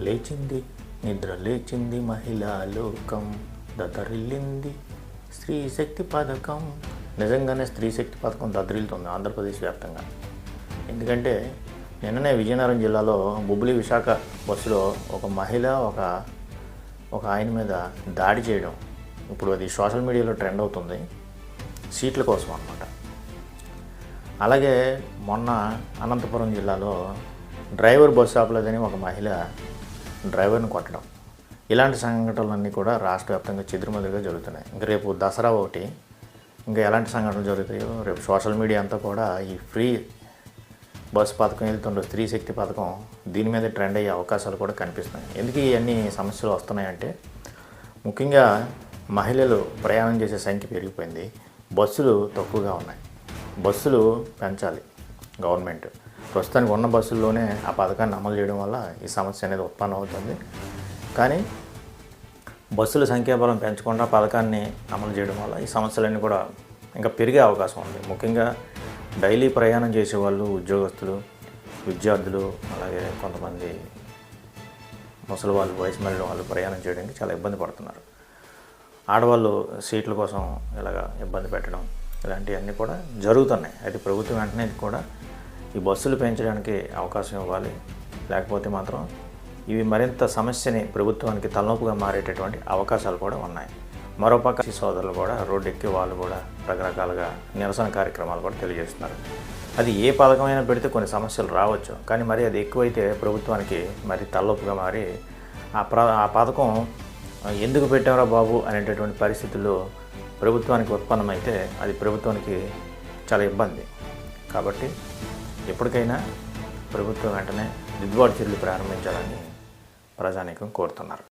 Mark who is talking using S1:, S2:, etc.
S1: లేచింది. నిద్ర లేచింది మహిళా లోకం. దద్దరిల్లింది స్త్రీ శక్తి పథకం. నిజంగానే స్త్రీ శక్తి పథకం దద్దరిల్లుతుంది ఆంధ్రప్రదేశ్ వ్యాప్తంగా. ఎందుకంటే నిన్ననే విజయనగరం జిల్లాలో బొబ్బిలి విశాఖ బస్సులో ఒక మహిళ ఒక ఒక ఆయన మీద దాడి చేయడం. ఇప్పుడు అది సోషల్ మీడియాలో ట్రెండ్ అవుతుంది. సీట్ల కోసం అనమాట అలాగే మొన్న అనంతపురం జిల్లాలో డ్రైవర్ బస్సు ఆపలేదని ఒక మహిళ డ్రైవర్ని కొట్టడం. ఇలాంటి సంఘటనలన్నీ కూడా రాష్ట్ర వ్యాప్తంగా చెదురుమదురుగా జరుగుతున్నాయి. ఇంకా రేపు దసరా ఒకటి ఇంకా ఎలాంటి సంఘటనలు జరుగుతాయో రేపు సోషల్ మీడియా అంతా కూడా ఈ ఫ్రీ బస్సు పథకం వెళ్తుండే స్త్రీ శక్తి పథకం దీని మీద ట్రెండ్ అయ్యే అవకాశాలు కూడా కనిపిస్తున్నాయి. ఎందుకు ఇవన్నీ సమస్యలు వస్తున్నాయంటే ముఖ్యంగా మహిళలు ప్రయాణం చేసే సంఖ్య పెరిగిపోయింది. బస్సులు తక్కువగా ఉన్నాయి. బస్సులు పెంచాలి గవర్నమెంట్. ప్రస్తుతానికి ఉన్న బస్సుల్లోనే ఆ పథకాన్ని అమలు చేయడం వల్ల ఈ సమస్య అనేది ఉత్పన్నం అవుతుంది. కానీ బస్సుల సంఖ్యాబలం పెంచకుండా పథకాన్ని అమలు చేయడం వల్ల ఈ సమస్యలన్నీ కూడా ఇంకా పెరిగే అవకాశం ఉంది. ముఖ్యంగా డైలీ ప్రయాణం చేసే వాళ్ళు ఉద్యోగస్తులు విద్యార్థులు అలాగే కొంతమంది ముసలి వాళ్ళు వయసు మళ్ళీ వాళ్ళు ప్రయాణం చేయడానికి చాలా ఇబ్బంది పడుతున్నారు. ఆడవాళ్ళు సీట్ల కోసం ఇలాగ ఇబ్బంది పెట్టడం ఇలాంటివన్నీ కూడా జరుగుతున్నాయి. అది ప్రభుత్వం వెంటనే కూడా ఈ బస్సులు పెంచడానికి అవకాశం ఇవ్వాలి. లేకపోతే మాత్రం ఇవి మరింత సమస్యని ప్రభుత్వానికి తలనొప్పుగా మారేటటువంటి అవకాశాలు కూడా ఉన్నాయి. మరోపక్క ఈ సోదరులు కూడా రోడ్డెక్కి వాళ్ళు కూడా రకరకాలుగా నిరసన కార్యక్రమాలు కూడా తెలియజేస్తున్నారు. అది ఏ పథకమైనా పెడితే కొన్ని సమస్యలు రావచ్చు. కానీ మరి అది ఎక్కువైతే ప్రభుత్వానికి మరి తలనొప్పుగా మారి ఆ ప్ర ఆ పథకం ఎందుకు పెట్టారా బాబు అనేటటువంటి పరిస్థితుల్లో ప్రభుత్వానికి ఉత్పన్నమైతే అది ప్రభుత్వానికి చాలా ఇబ్బంది. కాబట్టి ఎప్పటికైనా ప్రభుత్వం వెంటనే దిద్దుబాటు చర్యలు ప్రారంభించాలని ప్రజానీకం కోరుతున్నారు.